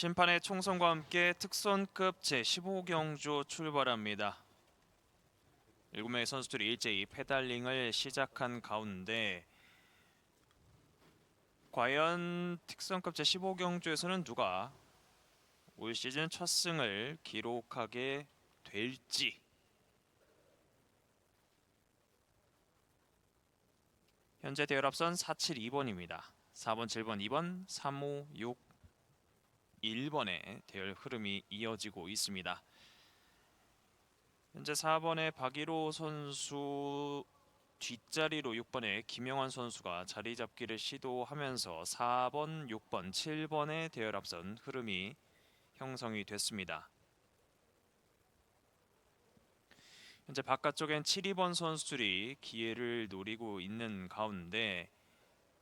심판의 총선과 함께 특선급 제15경주 출발합니다. 7명의 선수들이 일제히 페달링을 시작한 가운데 과연 특선급 제15경주에서는 누가 올 시즌 첫 승을 기록하게 될지 현재 대열 앞선 472번입니다. 4번, 7번, 2번, 3, 5, 6, 1번의 대열 흐름이 이어지고 있습니다. 현재 4번의 박일호 선수 뒷자리로 6번의 김영환 선수가 자리 잡기를 시도하면서 4번, 6번, 7번의 대열 앞선 흐름이 형성이 됐습니다. 현재 바깥쪽엔 7, 2번 선수들이 기회를 노리고 있는 가운데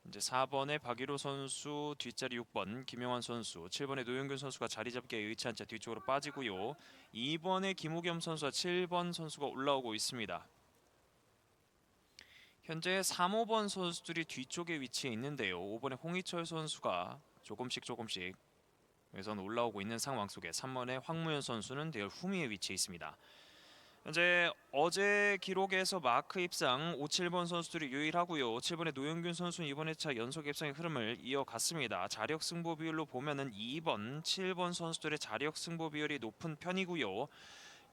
이제 4번의 박일호 선수 뒷자리 6번 김영환 선수 7번의 노영균 선수가 자리 잡기에 의치한 채 뒤쪽으로 빠지고요. 2번의 김우겸 선수와 7번 선수가 올라오고 있습니다. 현재 3, 5번 선수들이 뒤쪽에 위치해 있는데요. 5번의 홍희철 선수가 조금씩 조금씩 외선 올라오고 있는 상황 속에 3번의 황무현 선수는 대열 후미에 위치해 있습니다 현재 어제 기록에서 마크 입상 5, 7번 선수들이 유일하고요. 7번의 노영균 선수는 이번 회차 연속 입상의 흐름을 이어갔습니다. 자력 승부 비율로 보면은 2번, 7번 선수들의 자력 승부 비율이 높은 편이고요.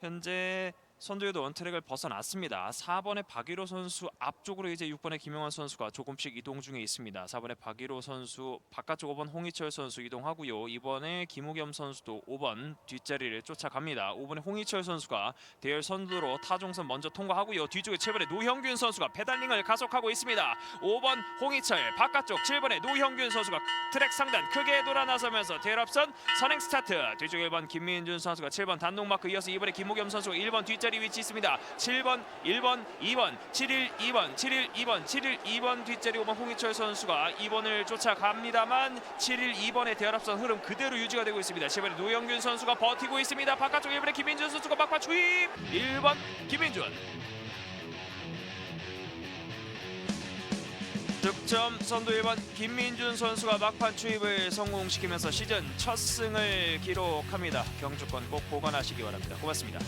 현재 선두에도 원트랙을 벗어났습니다. 4번의 박일호 선수 앞쪽으로 이제 6번의 김영환 선수가 조금씩 이동 중에 있습니다. 4번의 박일호 선수 바깥쪽 5번 홍희철 선수 이동하고요. 2번의 김우겸 선수도 5번 뒷자리를 쫓아갑니다. 5번의 홍희철 선수가 대열 선두로 타종선 먼저 통과하고요. 뒤쪽에 7번의 노형균 선수가 페달링을 가속하고 있습니다. 5번 홍희철 바깥쪽 7번의 노형균 선수가 트랙 상단 크게 돌아 나서면서 대열 앞선 선행 스타트 뒤쪽 1번 김민준 선수가 7번 단독 마크 이어서 2번의 김우겸 선수가 1번 뒷자 리 위치 있습니다. 7번, 1번, 2번, 71, 2번, 71, 2번, 71, 2번 뒷자리 5번 홍희철 선수가 2번을 쫓아갑니다만 71, 2번의 대열 앞선 흐름 그대로 유지가 되고 있습니다. 7번의 노영균 선수가 버티고 있습니다. 바깥쪽 1번의 김민준 선수가 막판 추입 1번 김민준 득점 선두 1번 김민준 선수가 막판 추입을 성공시키면서 시즌 첫 승을 기록합니다. 경주권 꼭 보관하시기 바랍니다. 고맙습니다.